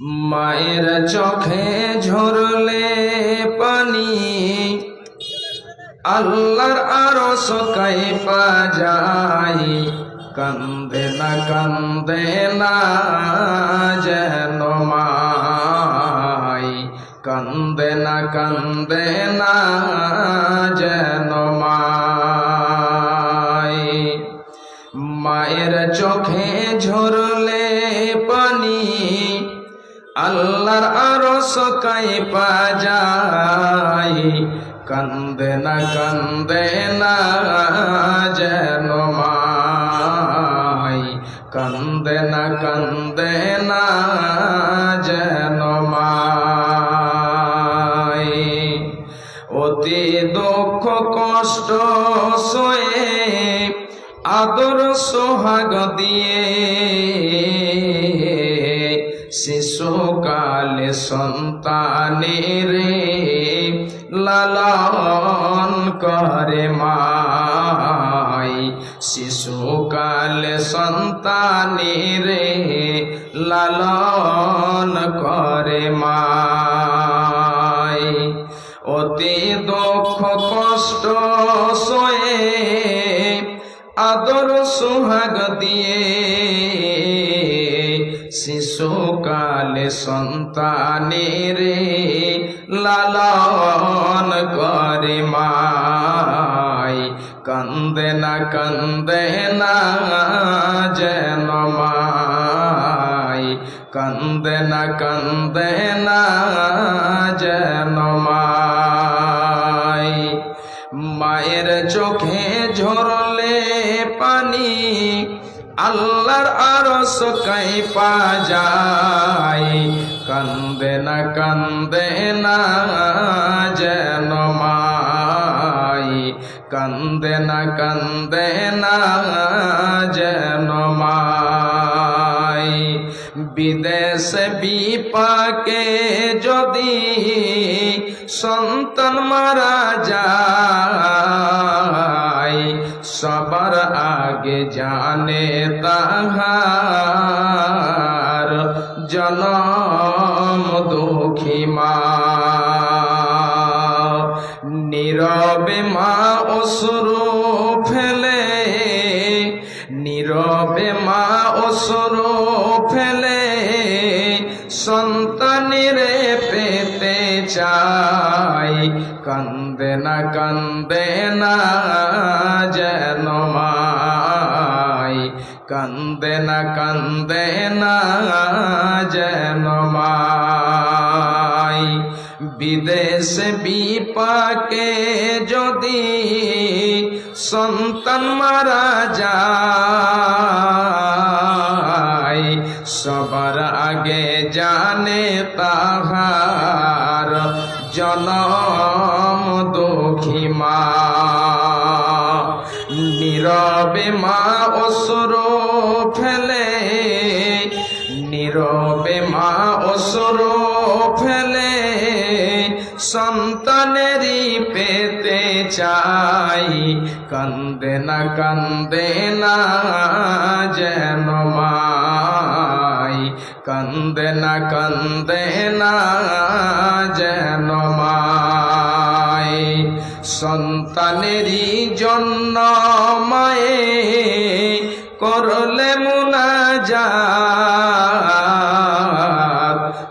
মায়ের চোখে ঝরলে পানি। আল্লাহর আরও সকাই পা যাই কান্দে না কান্দে না যেন মাই কান্দে না কান্দে না যেন মাই মায়ের চোখে ঝরলে আল্লাহর আরও সকাই পা যায় কান্দে না কান্দে না যেন মাই, কান্দে না কান্দে না যেন মাই। অতি দুঃখ কষ্ট সয়ে আদর সোহাগ দিয়ে শিশুকালে সন্তানের লালন করে মাই। শিশুকালে সন্তানের লালন করে মাই। অতি দুঃখ কষ্ট সয়ে আদর সোহাগ দিয়ে শিশুকালে সন্তানের লালন করে মাই। কান্দে না কান্দে না যেন মাই। কান্দে না কান্দে না যেন মাই। মায়ের চোখে ঝরলে পানি আল্লাহর আরস কাই পা যায়। কান্দে না কান্দে না যেন মাই। কান্দে না কান্দে না যেন মাই। বিদেশে বিপাকে যদি সন্তান মারা যায় সবার আগে জানে তাহার জনম দুঃখী মা। নীরবে মা অসুরু ফেলে নীরবে মা অসুরু চাই, কান্দে না কান্দে না যেন মাই। কান্দে না কান্দে না যেন মাই। বিদেশে বিপাকে যদি সন্তান মারা যায়, সবার আগে জানে তাহার জনম দুঃখী মা। নীরবে মা অসুর ফেলে, নীরবে মা অসুর ফেলে, সন্তানেরই পেতে চাই। কান্দে না কান্দে না যেন মাই। কান্দে না কান্দে না সন্তানেরই জন্য মায়ে করলে মুনাজাত।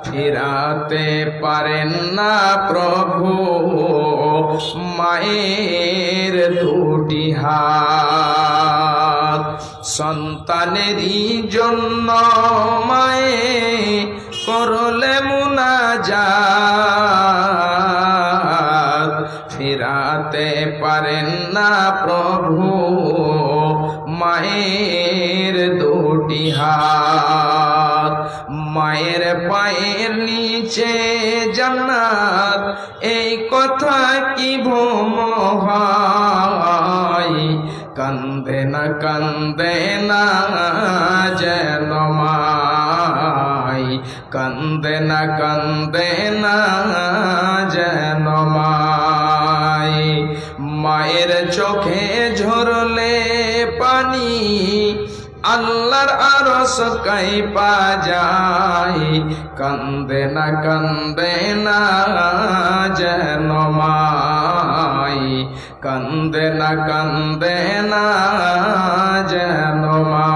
ফিরাতে পারেন না প্রভু মায়ের দুটি হাত। সন্তানেরই জন্য মায়ে করলে মুনাজাত। ফিরাতে পারেন না প্রভু, মায়ের দুটি হাত। মায়ের পায়ের নিচে জান্নাত, এই কথা কি ভোম হয় কান্দে না কান্দে না যেন মাই কান্দে না কান্দে না যেন মাই মায়ের চোখে ঝরলে পানি, আল্লাহর আরস কাইপা যায়। কান্দে না কান্দে না যেন মাই। কান্দে না কান্দে না যেন মা